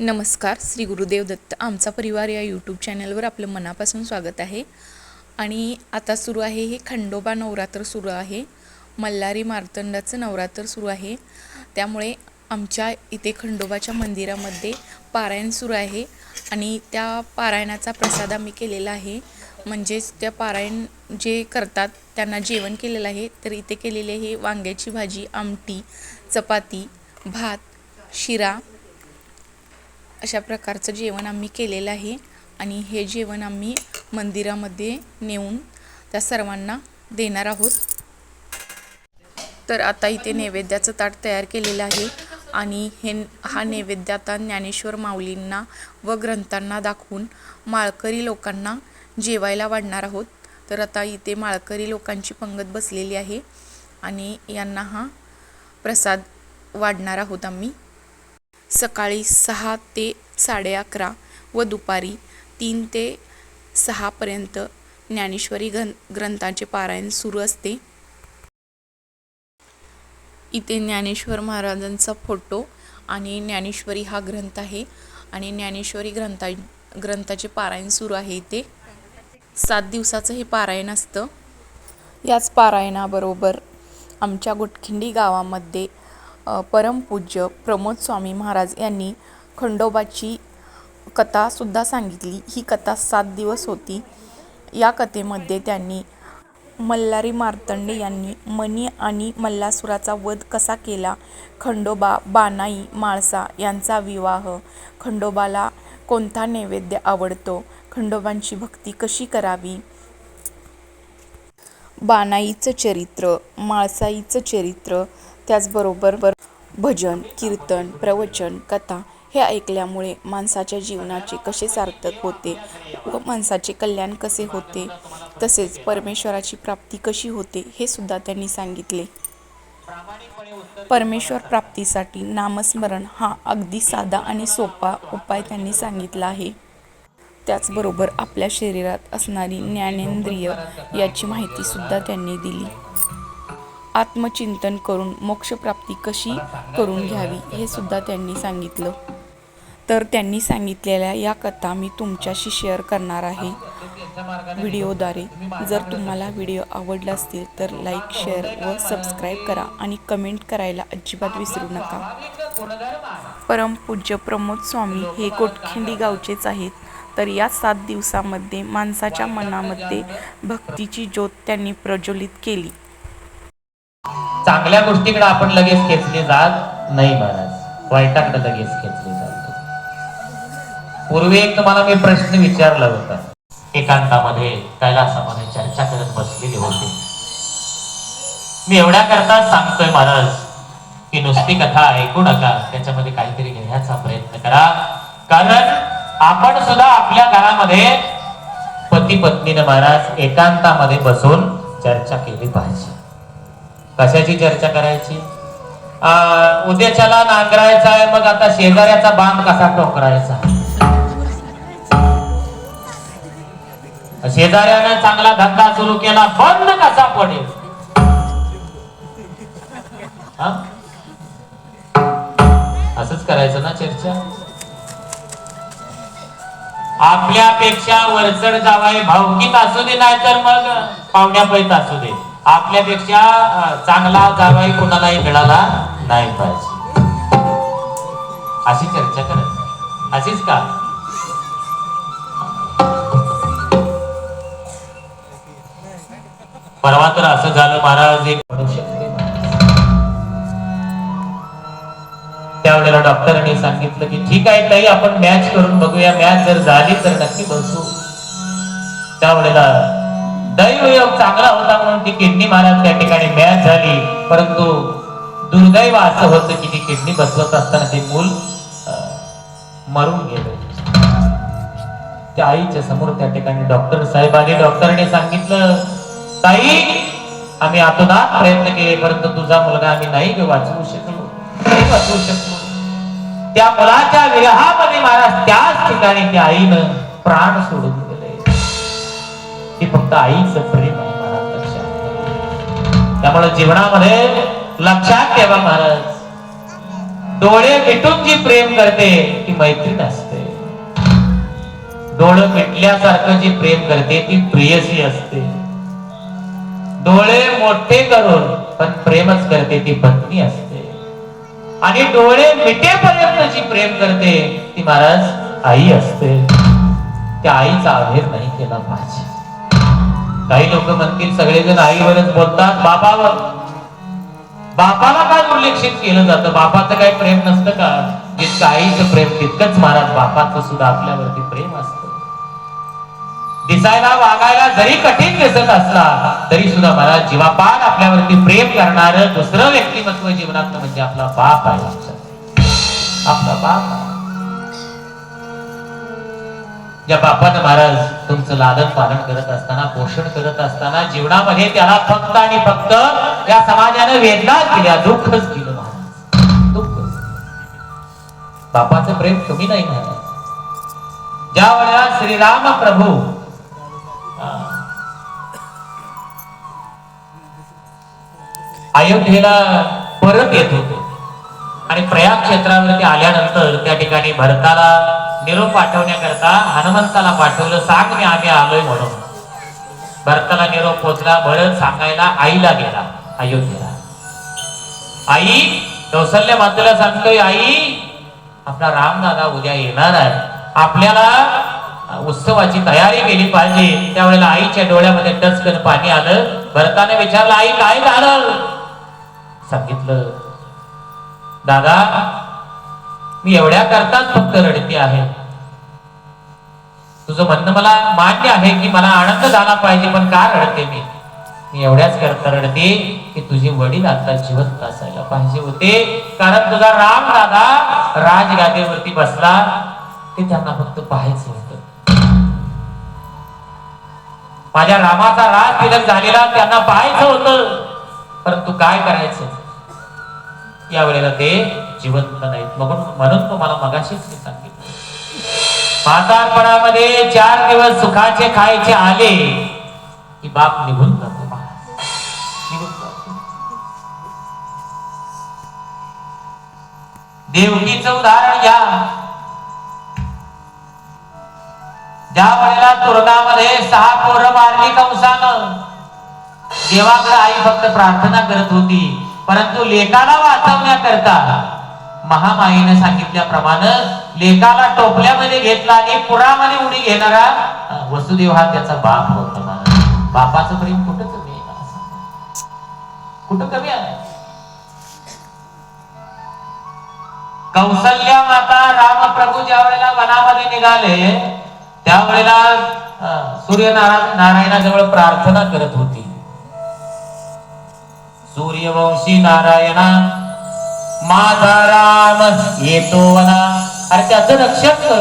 नमस्कार श्री गुरुदेव दत्त. आमचा परिवार या यूट्यूब चॅनलवर आपलं मनापासून स्वागत आहे. आणि आता सुरू आहे हे खंडोबा नवरात्र सुरू आहे. मल्हारी मार्तंडाचं नवरात्र सुरू आहे. त्यामुळे आमच्या इथे खंडोबाच्या मंदिरामध्ये पारायण सुरू आहे. आणि त्या पारायणाचा प्रसाद आम्ही केलेला आहे. म्हणजेच त्या पारायण जे करतात त्यांना जेवण केलेलं आहे. तर इथे केलेले हे वांग्याची भाजी आमटी चपाती भात शिरा अशा प्रकारचं जेवण आम्ही केलेलं आहे. आणि हे जेवण आम्ही मंदिरामध्ये नेऊन त्या सर्वांना देणार आहोत. तर आता इथे नैवेद्याचं ताट तयार केलेलं आहे. आणि हे हा नैवेद्य आता ज्ञानेश्वर माऊलींना व ग्रंथांना दाखवून माळकरी लोकांना जेवायला वाढणार आहोत. तर आता इथे माळकरी लोकांची पंगत बसलेली आहे. आणि यांना हा प्रसाद वाढणार आहोत आम्ही. सकाळी सहा ते साडे अकरा व दुपारी तीन ते सहापर्यंत ज्ञानेश्वरी ग्रं ग्रंथाचे पारायण सुरू असते. इथे ज्ञानेश्वर महाराजांचा फोटो आणि ज्ञानेश्वरी हा ग्रंथ आहे आणि ज्ञानेश्वरी ग्रंथा ग्रंथाचे पारायण सुरू आहे इथे. सात दिवसाचं हे पारायण असतं. याच पारायणाबरोबर आमच्या गुटखिंडी गावामध्ये परमपूज्य प्रमोद स्वामी महाराज यांनी खंडोबाची कथासुद्धा सांगितली. ही कथा सात दिवस होती. या कथेमध्ये त्यांनी मल्हारी मार्तंडे यांनी मणी आणि मल्लासुराचा वध कसा केला? खंडोबा बानाई माळसा यांचा विवाह. खंडोबाला कोणता नैवेद्य आवडतो? खंडोबांची भक्ती कशी करावी? बानाईचं चरित्र माळसाईचं चरित्र त्याचबरोबर भजन कीर्तन प्रवचन कथा हे ऐकल्यामुळे माणसाच्या जीवनाचे कसे सार्थक होते व माणसाचे कल्याण कसे होते तसेच परमेश्वराची प्राप्ती कशी होते हे सुद्धा त्यांनी सांगितले. परमेश्वर प्राप्तीसाठी नामस्मरण हा अगदी साधा आणि सोपा उपाय त्यांनी सांगितला आहे. त्याचबरोबर आपल्या शरीरात असणारी ज्ञानेंद्रिय याची माहिती सुद्धा त्यांनी दिली. आत्मचिंतन करून मोक्षप्राप्ती कशी करून घ्यावी हे सुद्धा त्यांनी सांगितलं. तर त्यांनी सांगितलेल्या या कथा मी तुमच्याशी शेअर करणार आहे व्हिडिओद्वारे. जर तुम्हाला व्हिडिओ आवडला असतील तर लाईक शेअर व सबस्क्राईब करा आणि कमेंट करायला अजिबात विसरू नका. परमपूज्य प्रमोद स्वामी हे कोटखिंडी गावचेच आहेत. तर या सात दिवसामध्ये माणसाच्या मनामध्ये भक्तीची ज्योत त्यांनी प्रज्वलित केली. चांगल्या गोष्टीकडे आपण लगेच खेचले जात नाही महाराज. वाईटाकडे लगेच खेचले जातो पूर्वी एक तुम्हाला मी प्रश्न विचारला होता. एकांतामध्ये कैलासामध्ये चर्चा करत बसलेली होती. मी एवढ्या करता सांगतोय महाराज की नुसती कथा ऐकू नका. त्याच्यामध्ये काहीतरी घेण्याचा प्रयत्न करा. कारण आपण सुद्धा आपल्या घरामध्ये पती पत्नीने महाराज एकांतामध्ये बसून चर्चा केली पाहिजे. कशाची चर्चा करायची? उद्याच्याला नांगरायचा आहे मग आता शेजाऱ्याचा बांध कसा टोकरायचा? शेजाऱ्यानं चांगला धंदा सुरू केला बंद कसा पडेल? हा? असंच करायचं ना चर्चा? आपल्यापेक्षा वरचढ जावाय भावकीत असू दे नाही तर मग पाहुण्या पैत असू दे. आपल्यापेक्षा चांगला जावाई कोणालाही मिळाला नाही पाहिजे. अशी चर्चा करत अशीच का? परवा तर असं झालं महाराज एक म्हणू शकते. त्यावेळेला डॉक्टरांनी सांगितलं की ठीक आहे ताई आपण मॅच करून बघूया. मॅच जर झाली तर नक्की बसू. त्यावेळेला दैवयोग चांगला होता म्हणून ती किडनी महाराज त्या ठिकाणी मॅच झाली. परंतु दुर्दैव असं होतं की ती किडनी बसवत असताना ते मूल मरून गेलं. त्या आईच्या समोर त्या ठिकाणी डॉक्टर साहेब आले. डॉक्टरने सांगितलं ताई आम्ही आतोनात प्रयत्न केले परंतु तुझा मुलगा आम्ही नाही वाचवू शकलो. नाही वाचवू शकलो. त्या मुलाच्या विरहामध्ये महाराज त्याच ठिकाणी त्या आईनं प्राण सोडून गेले फक्त आईचं प्रेम आहे महाराज लक्षात त्यामुळे जीवनामध्ये लक्षात ठेवा महाराज. डोळे मिटून जी प्रेम करते ती मैत्रीण असते. डोळं मिटल्यासारखं जी प्रेम करते ती प्रियसी असते. डोळे मोठे करून पण प्रेमच करते ती पत्नी असते. आणि डोळे मिटेपर्यंत जी प्रेम करते ती महाराज आई असते. त्या आईचा अभेर नाही केला पाहिजे. काही लोक म्हणतील सगळेजण आईवरच बोलतात बाबावर बापाला काय दुर्लक्षित केलं जातं? बापाचं काही प्रेम नसतं का? जितकं आईचं प्रेम तितकंच महाराज बापाचं सुद्धा आपल्यावरती प्रेम असतं. दिसायला वागायला जरी कठीण दिसत असला तरी सुद्धा महाराज जीवापान आपल्यावरती प्रेम करणार दुसरं व्यक्तिमत्व जीवनात म्हणजे आपला बाप आहे आपला बाप आहे. ज्या बापानं महाराज तुमचं लालन पालन करत असताना पोषण करत असताना जीवनामध्ये त्याला फक्त आणि फक्त या समाजानं वेदना दिल्या दुःखच दिलं महाराज. दुःख बापाचं प्रेम कमी नाही महाराज ज्या वेळेला श्रीराम प्रभू अयोध्येला परत येत होते आणि प्रयाग क्षेत्रावरती आल्यानंतर त्या ठिकाणी भरताला निरोप पाठवण्याकरता हनुमंताला पाठवलं सांग मी आम्ही आलोय म्हणून. भरताला निरोप पोचला भरत सांगायला आईला गेला अयोध्येला. आई कौशल्य मातेला सांगतोय आई आपला रामदादा उद्या येणार आहे. आपल्याला उत्सवाची तयारी केली पाहिजे. त्यावेळेला आईच्या डोळ्यामध्ये टचकन पाणी आलं. भरताने विचारलं आई काय झालं? सांगितलं दादा मी एवढ्या करताच फक्त रडते आहे. तुझं म्हणणं मला मान्य आहे की मला आनंद झाला पाहिजे पण का रडते मी? मी एवढ्याच करता रडते की तुझे वडील आता जिवंत असायला पाहिजे होते. कारण तुझा राम दादा राजगादेवरती बसला. ते त्यांना फक्त पाहायचं होतं. माझ्या रामाचा राज तिलक झालेला त्यांना पाहायचं होतं. परंतु काय करायचं? या वेळेला ते जिवंत नाहीत. म्हणून म्हणून तुम्हाला मगाशीच मी सांगितलं. म्हातारपणामध्ये चार दिवस सुखाचे खायचे आले की बाप निघून जातो निघून जातो. देवकीचं उदाहरण घ्या. ज्या वेळेला तुरणामध्ये सहा पोरं मारली कंसानं देवाकडे आई फक्त प्रार्थना करत होती. परंतु लेकाला वाचवण्याकरता महामाईने सांगितल्याप्रमाणे लेकाला टोपल्यामध्ये घेतला आणि पुरामध्ये उडी घेणारा वसुदेव हा त्याचा बाप होता. बापाचं प्रेम कुठं कमी आहे? कुठं कमी आहे? कौसल्या माता रामप्रभू ज्या वेळेला वनामध्ये निघाले त्यावेळेला अं, सूर्यनारायण नारायणाजवळ प्रार्थना करत होती. सूर्यवंशी नारायणा. माझा राम येतो वना. अरे त्याच रक्षण कर.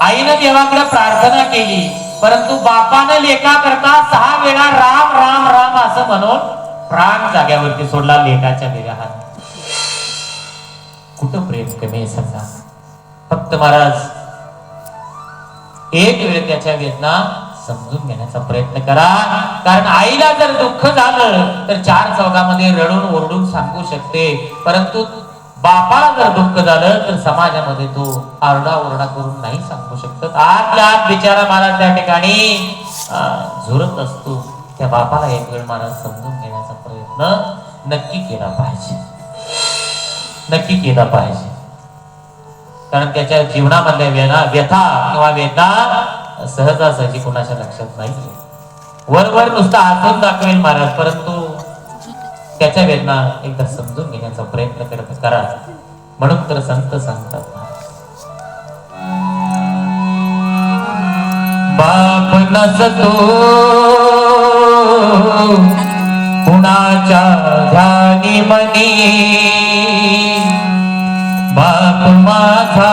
आईनं देवाकडे प्रार्थना केली परंतु बापानं लेखा करता सहा वेळा राम राम राम असं म्हणून प्राण जाग्यावरती सोडला लेखाच्या विरहात. कुठं प्रेम कमी आहे फक्त महाराज एक वेळ त्याच्या वेदना समजून घेण्याचा प्रयत्न करा. कारण आईला जर दुःख झालं तर चार चौकामध्ये रडून ओरडून सांगू शकते. परंतु बापाला जर दुःख झालं तर समाजामध्ये तो आरडा ओरडा करून नाही सांगू शकत. आतल्या आत बिचारा महाराज त्या ठिकाणी झुरत असतो. त्या बापाला एक वेळ महाराज समजून घेण्याचा प्रयत्न नक्की केला पाहिजे. नक्की केला पाहिजे. कारण त्याच्या जीवनामधल्या व्यथा किंवा वेदना सहजासहजी कोणाच्या लक्षात नाही. वर वर नुसता हसून दाखवेल महाराज परंतु त्याच्या वेदना एकदा समजून घेण्याचा प्रयत्न करत करा. म्हणून तर संत सांगतात बाप नसतो कुणाच्या ध्यानी मनी. बाप माझा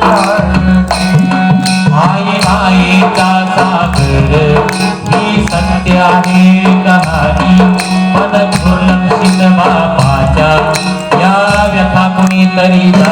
मन